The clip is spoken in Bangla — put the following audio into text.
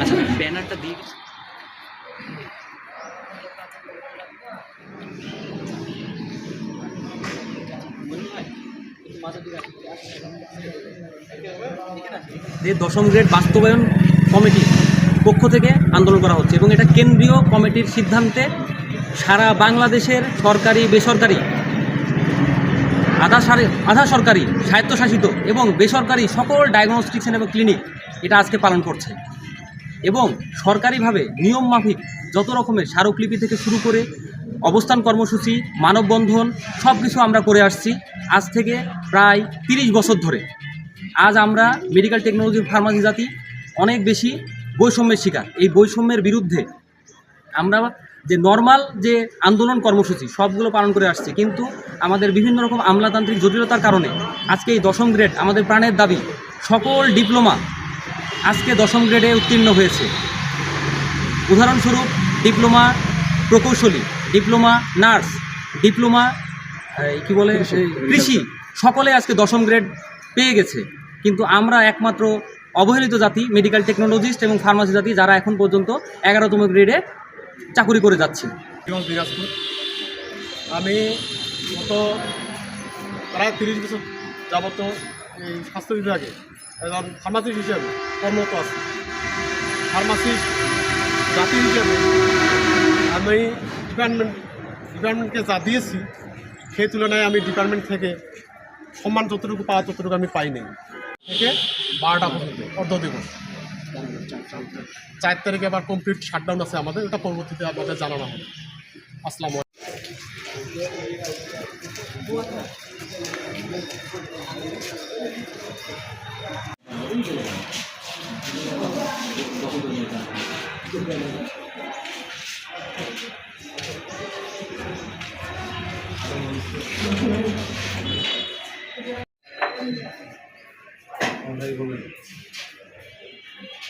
আচ্ছা দশম গ্রেড বাস্তবায়ন কমিটি পক্ষ থেকে আন্দোলন করা হচ্ছে এবং এটা কেন্দ্রীয় কমিটির সিদ্ধান্তে সারা বাংলাদেশের সরকারি, বেসরকারি আধা সারে আধা সরকারি, স্বায়ত্তশাসিত এবং বেসরকারি সকল ডায়াগনস্টিকশন এবং ক্লিনিক এটা আজকে পালন করছে। এবং সরকারিভাবে নিয়ম মাফিক যত রকমের স্মারকলিপি থেকে শুরু করে অবস্থান কর্মসূচি, মানববন্ধন সব কিছু আমরা করে আসছি আজ থেকে প্রায় তিরিশ বছর ধরে। আজ আমরা মেডিকেল টেকনোলজির ফার্মাসি জাতি অনেক বেশি বৈষম্যের শিকার। এই বৈষম্যের বিরুদ্ধে আমরা যে নর্মাল যে আন্দোলন কর্মসূচি সবগুলো পালন করে আসছে। কিন্তু আমাদের বিভিন্ন রকম আমলাতান্ত্রিক জটিলতার কারণে আজকে এই দশম গ্রেড আমাদের প্রাণের দাবি সকল ডিপ্লোমা আজকে দশম গ্রেডে উত্তীর্ণ হয়েছে। উদাহরণস্বরূপ ডিপ্লোমা প্রকৌশলী ডিপ্লোমা নার্স ডিপ্লোমা কি বলে কৃষি। সকলে আজকে দশম গ্রেড পেয়ে গেছে। কিন্তু আমরা একমাত্র অবহেলিত জাতি মেডিকেল টেকনোলজিস্ট এবং ফার্মাসি জাতি যারা এখন পর্যন্ত এগারোতম গ্রেডে চাকুরি করে যাচ্ছি। এবং আমি গত প্রায় তিরিশ বছর যাবত এই স্বাস্থ্য বিভাগে একজন ফার্মাসিস্ট হিসেবে কর্মরত আছি। ফার্মাসিস্ট জাতি হিসেবে আমি ডিপার্টমেন্ট ডিপার্টমেন্টকে যা দিয়েছি, সেই তুলনায় আমি ডিপার্টমেন্ট থেকে সম্মান যতটুকু পাওয়া ততটুকু আমি পাইনি। থেকে বারোটা পর্যন্ত অর্ধ দিবস। চার তারিখে আবার কমপ্লিট শাটডাউন আছে আমাদের ওটা পরবর্তীতে আপনাদের জানানো হবে আসসালামু।